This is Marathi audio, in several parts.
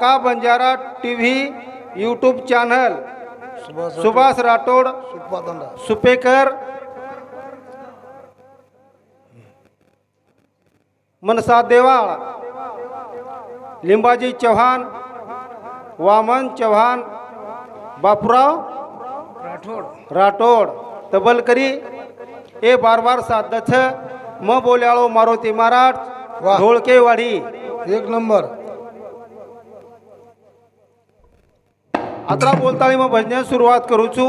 Kaka Banjara T V YouTube channel? Subhash Rathod. Supekar. Mansa Deval. Limbaji Chavan. Waman Chavan. Bapurao Rathod. Rathod. तबलकरी. ए बार बार सात दछ म बोल्याळो मारुती महाराज. ढोळकेवाडी एक नंबर. अत्रा बोलताळी मग भजन सुरुवात करू छू.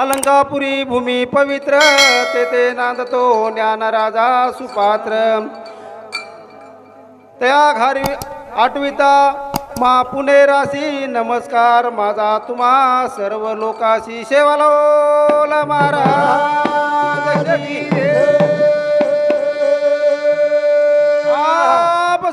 अलंकापुरी भूमी पवित्र तेथे नांदतो ज्ञान राजा सुपात्र. त्या घारी आठविता मा पुणे राशी नमस्कार माझा तुम्हा सर्व लोकाशी. शेवालोल महाराज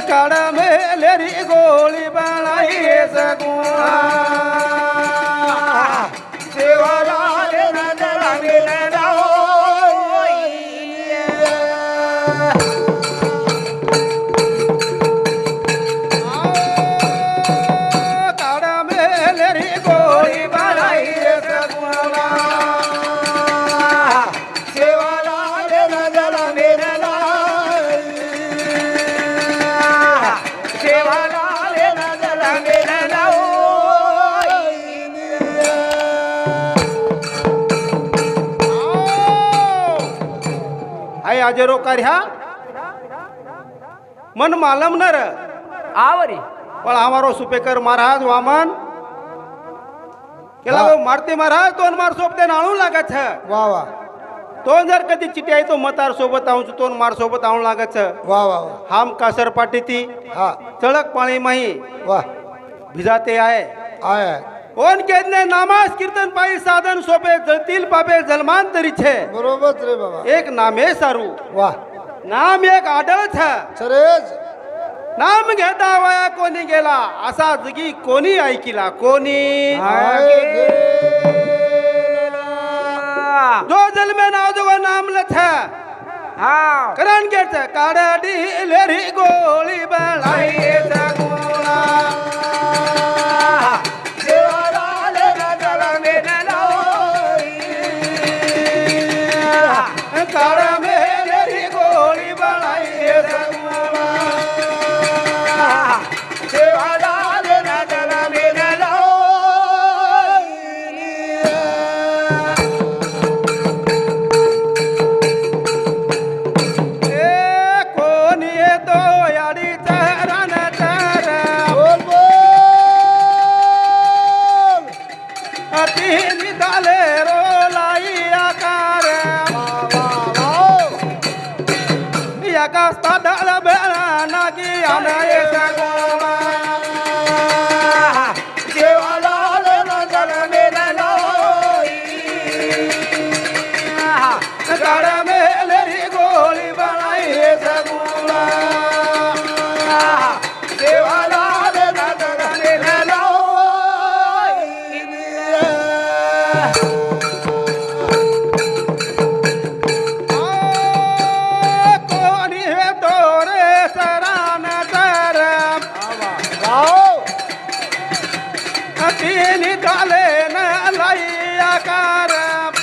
काड मेलेरी गोळी बळाई सगुणा सेवाला अजरो कार्या मन मालम नर. आवरी. पण हमारो सुपेकर महाराज वामन. केला मारते महाराज तोन मार सोबते नाळू लागत. छ वा वा. तो जर कधी चिठी आहे तो मतार सोबत आऊन तोन मार सोबत आऊन लागत. छ वा वा वा. हाम कासर पाटी ती हा. चळक पाणी माही. वा. भिजाते आहे. आय आय कोण केदने नामास कीर्तन पायी साधन सोपे जळतील पापे जलमान तरी छे। बरोबर रे बाबा। एक नामे सारू। वा नाम एक आढळ छ। सरेज। नाम घेता वया कोणी गेला असा जगी कोणी ऐकिला कोणी. जो जन्मे नाव जो नाम लथ हा। करण घेत काडडी लेरी गोळी बळाई एका स्थाडळ बेळा नागी आनय أكينك علينا عليك رب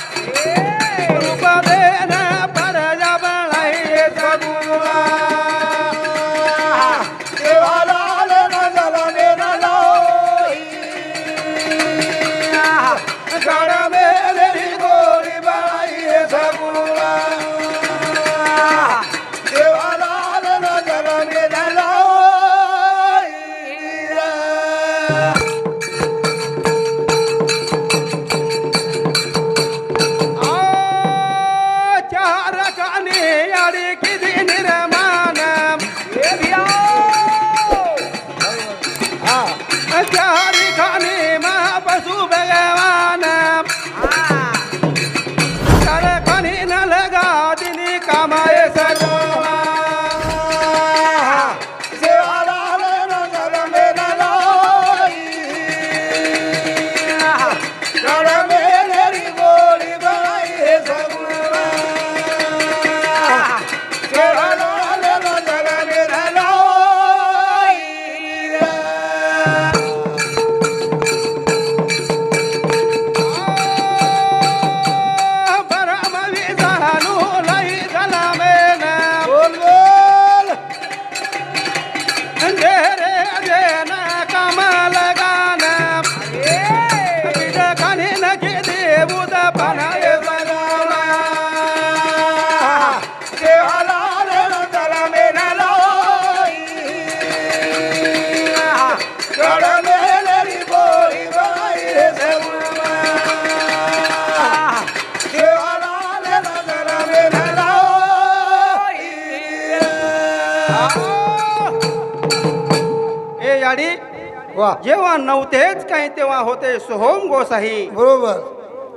वा. जेव्हा नव्हतेच काही तेव्हा होते सोहोम गोसाई. बरोबर.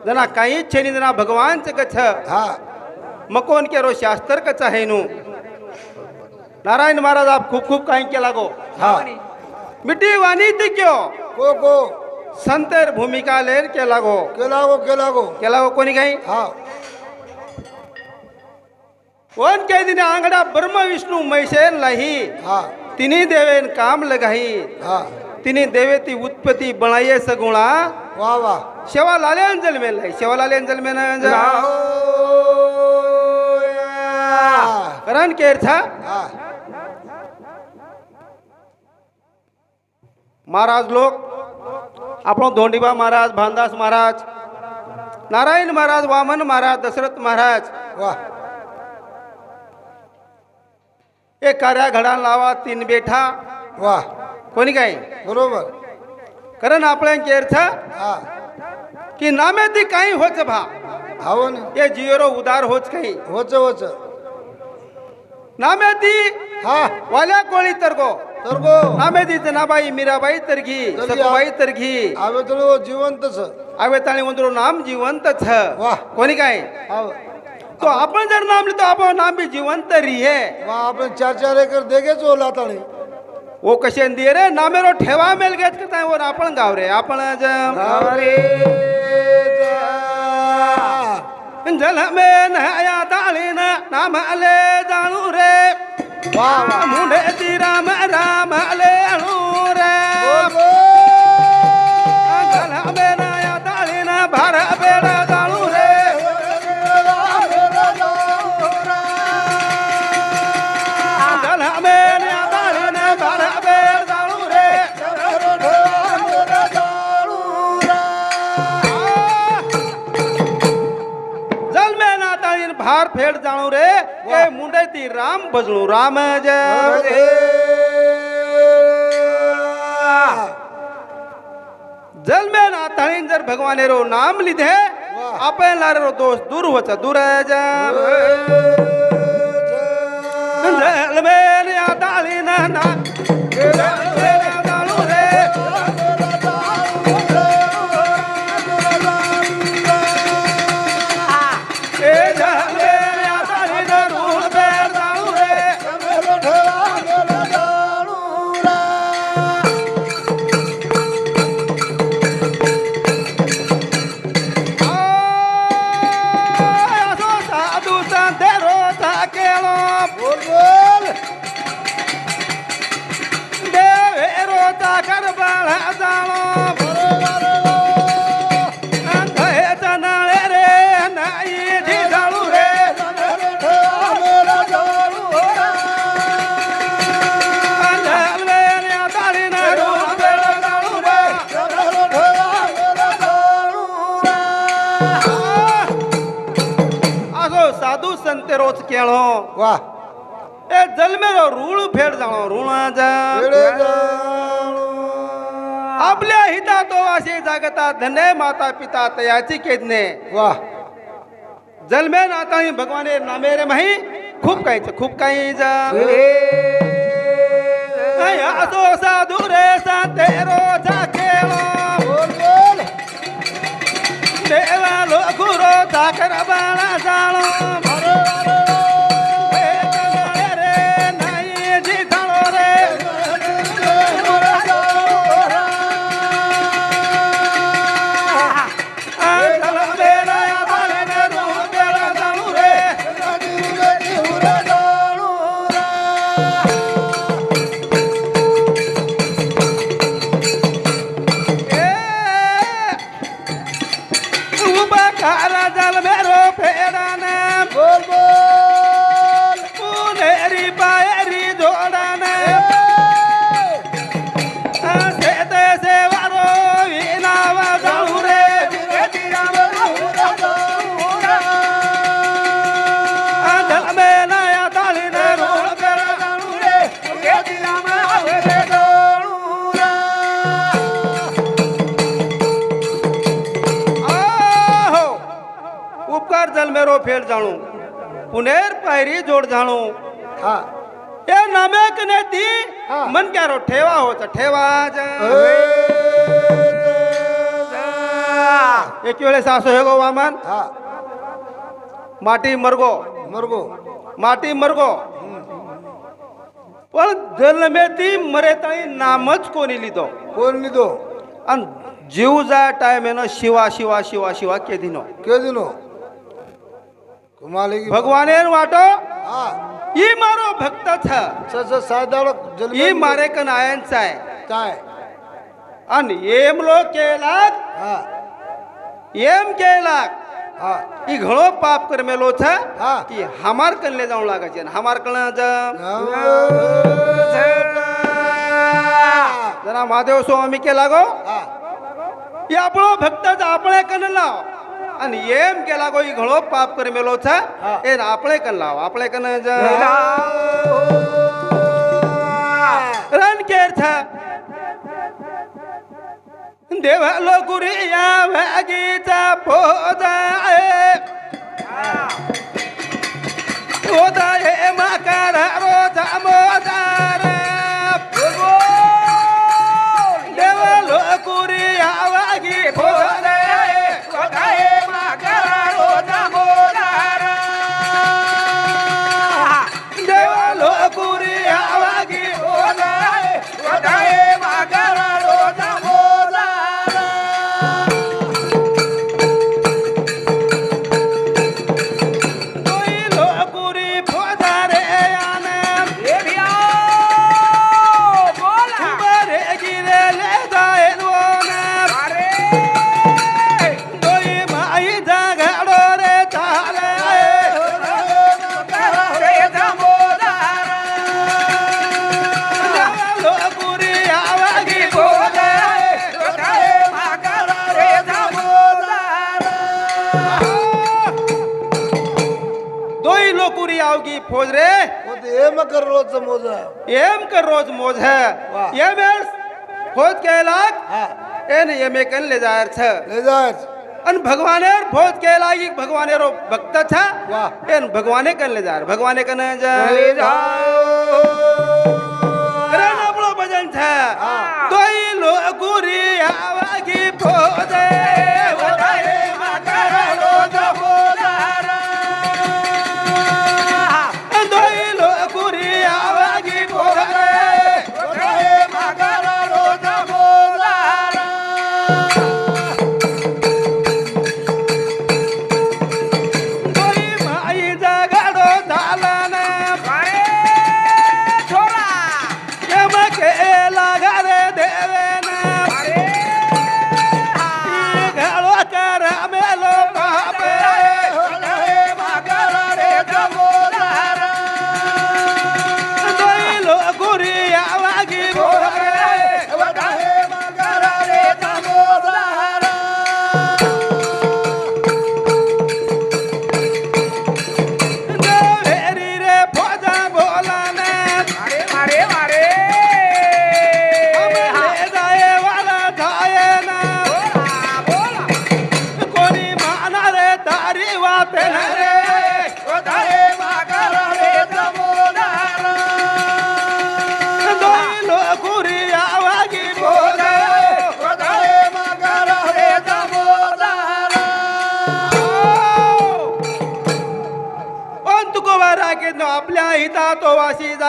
जना काही छेनी जना भगवानच कथ. हा. मकोन केरो शास्त्र कच आहे नु. नारायण महाराज आप खूप खूप काही केला गो. हा. मिट्टी वाणी ती क्यो? को को. संतर भूमिका लेर केला गो. केला गो केला गो. केला गो कोणी काही? हा. कोण काही दिने आंगडा ब्रह्म विष्णू मैसेन लाही. हा. तिन्ही देवेन काम लगाई. हा. तिने देवेती उत्पत्ती बणाये सगुणा. वा वा. शेवा लाल्यान जन्मेल शेवा लाल्यान अंजल. मेल करण केर था महाराज लोक आपण धोंडीबा महाराज भानदास महाराज नारायण महाराज वामन महाराज दशरथ महाराज. वा. एक कार्या घडा लावा तीन बेठा. वा. कोणी కొనికాయ बरोबर. कारण आपल्या अर्थ हा. की नामे ती काही होच भा. हो ना. जिओरो उदार होच काही. होच होच. नामे ती हा. वाल्या कोळी तरगो तर गो. नामे ती नाबाई मीराबाई तरगी तरगी. सतबाई तरगी आवे तर जिवंत आवे ताणी उंदरो नाम जिवंत छ वा कोणी काय? तो आपण जर नाम लिहितो आपण नाम बी जिवंत रिहे. वा आपण चार चार एकर देगेच ओला ताणी वो कशे दिये रे नामेरो ठेवा मेल घेत का काय वर आपण गाव रे आपण जल मे नया दाळीन नाम आले जाणू रे। मुंडे राम राम आले मुंडे ती राम भजणू राम जय जन्मे ना ताळीन जर भगवानेरो नाम लिधे वाह. आपण लारेरो दोष दूर होच दूर जन्मे या ताळीन साधू संतेरो केलो बोल बोल देवेरो कर बाळ ಕೇಳೋ. ವಾ. ಏ ಜಲ್ಮೇರೋ ರೂಳು ಫೇಡ್ जाणो जा आपल्या हिता तो असे जागता धन्य माता पिता तयाची केदने वा जलमे नाता भगवाने नामे रे माही खूप काहीच खूप काही असो साधू रे साते रोजा केला देवा लोकुरो ताकर बाळा जाणो ઉપકાર જલમેરો ફેર જાણું પુનેર પાયરી જોડ જાણું હા એ નામે કને દી હા. મન ક્યારો ઠેવા હો તો ઠેવા જ એક વેળે સાસો હેગો વામન હા માટી મરગો મરગો માટી મરગો પણ જન્મેથી મરે તઈ નામ જ કોની લીધો કોણ લીધો અને જીવ જાય ટાઈમ એનો શિવા શિવા શિવા શિવા કેદીનો કે દીનો કમાલી ભગવાને વાટો હા ઈ મારો ભક્ત છે સ સ સાદાળો જલ્દી ઈ મારે કન આયન છે ચાય અને એમ લો કેલાક હા એમ કેલાક હા ઈ ઘણો પાપ કરમેલો છે હા. ઈ હમાર કન લે જાઉં લાગે છે અને હમાર કન જ જરા મહાદેવ સ્વામી કે લાગો હા એ આપણો ભક્ત જ આપણે કન લાવ અને એમ કે લાગો ઈ ઘણો પાપ કરમેલો છે હા. એ આપણે કન લાવ આપણે કન જ રન કેર છે દેવાલો ગુરિયા વાગીતા પોદાએ પોદાએ માકારા રોજા મોદારા पूरी आओगी फौज रे। एम कर रोज मोज एम कर रोज मोज है। ये मेर फौज के लाग एन ये में कन ले जायर छ। ले जायर। अन भगवाने फौज के लाग एक भगवाने रो भक्त छ। एन भगवाने कन ले जायर। भगवाने कन जा ले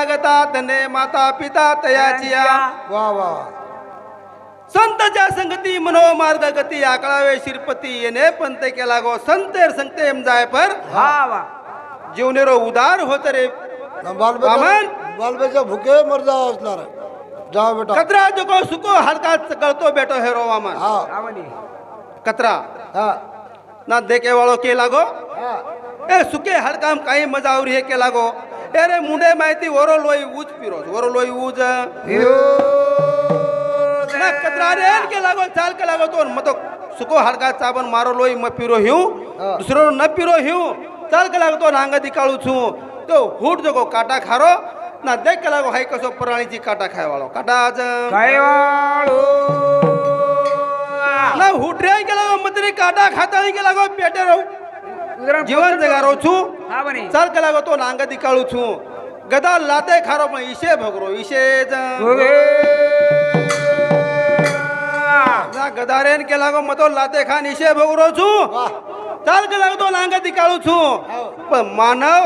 जागता धने माता पिता तयाचिया। वा वा संतच्या संगती मनो मार्ग गती आकळावे शिरपती येणे पंत केला गो संतेर संगते जाय पर। हा वा. जीवनेरो उदार होत रे। बालबेचा वामन! बालबेचा भुके मर जाव असणार जा बेटा. कतरा जोको सुको हलका कळतो बेटो वामन हा. आवनी कतरा। हा. ना देखे वाळो के लागो हा. ए सुके हलकाम काही मजा आवरी हे के लागो ए रे मुंडे माहिती वरो लोई उज पिरोज वरो लोई उज ना कतरा रे के लागो चाल के लागो तो मतो सुको हलका चाबन मारो लोई म पिरो हा. दुसरो न पिरो हिऊ चाल के लागो तो नांग दिकाळू छु। तो हुट जगो काटा खारो ना देख के लागो हाय कसो प्राणीची काटा खाय वाळो काटा वाळू ना हुट रे के लागो मतरी काटा खाता के लागो पेटे रहू उदरम जीवन जगारो छु हा बनी चाल के लागो तो नांग दिकाळू छु गदा लाते खारो पण इशे भगरो इशे ओगे ना गदारेन के लागो मतो लाते खान इशे भगरो छु वा चाल के लागो तो नांग दिकाळू छु पण मानव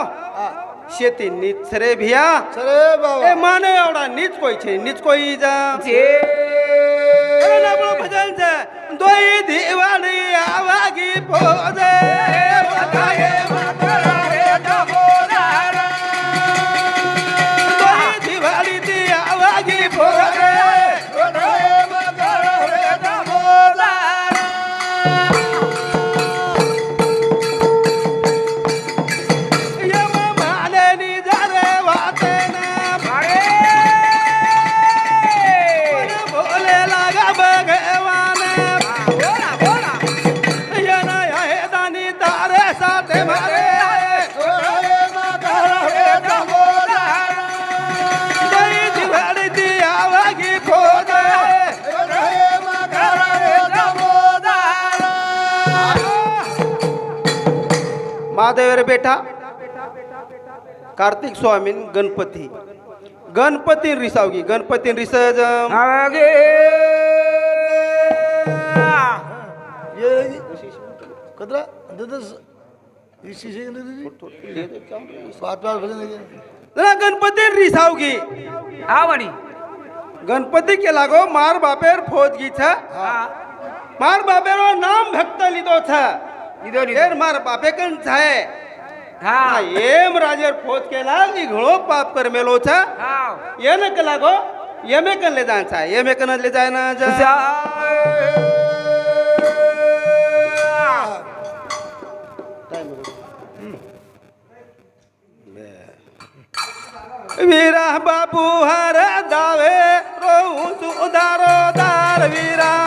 शेती नीच रे भिया सरे એ બાબા માનવ આવડા નીચ કોઈ છે નીચ કોઈ જા જે એ આપણું ભજન છે बेटा कार्तिक स्वामी गणपती. गणपती रिसावगी गणपती रिसज गणपति गणपती रिसावगी. आवडी गणपती केला गो मार बापेर फौजगी छ। मार बापेर नाम भक्त लिदो छ। लिदो मार बापे कन छ। एम राजर खोज केला मी घळो पाप कर मेलोच येन केला गो एमे कनले जायचा एमे कनले जाय ना वीरा बाबू हर दावे रो तू दार वीरा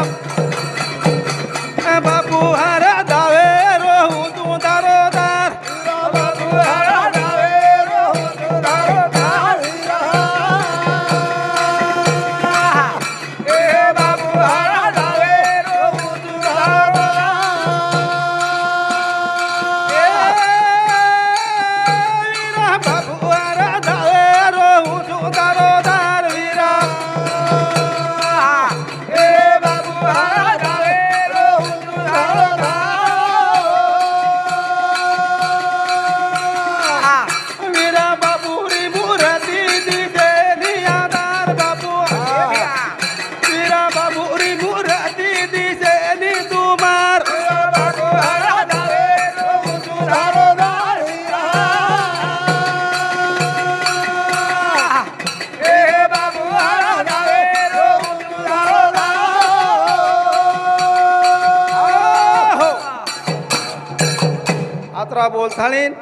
આતરા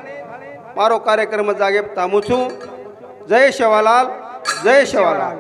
મારો કાર્યક્રમ જાગે તામું છું જય શેવાલાલ જય શેવાલાલ.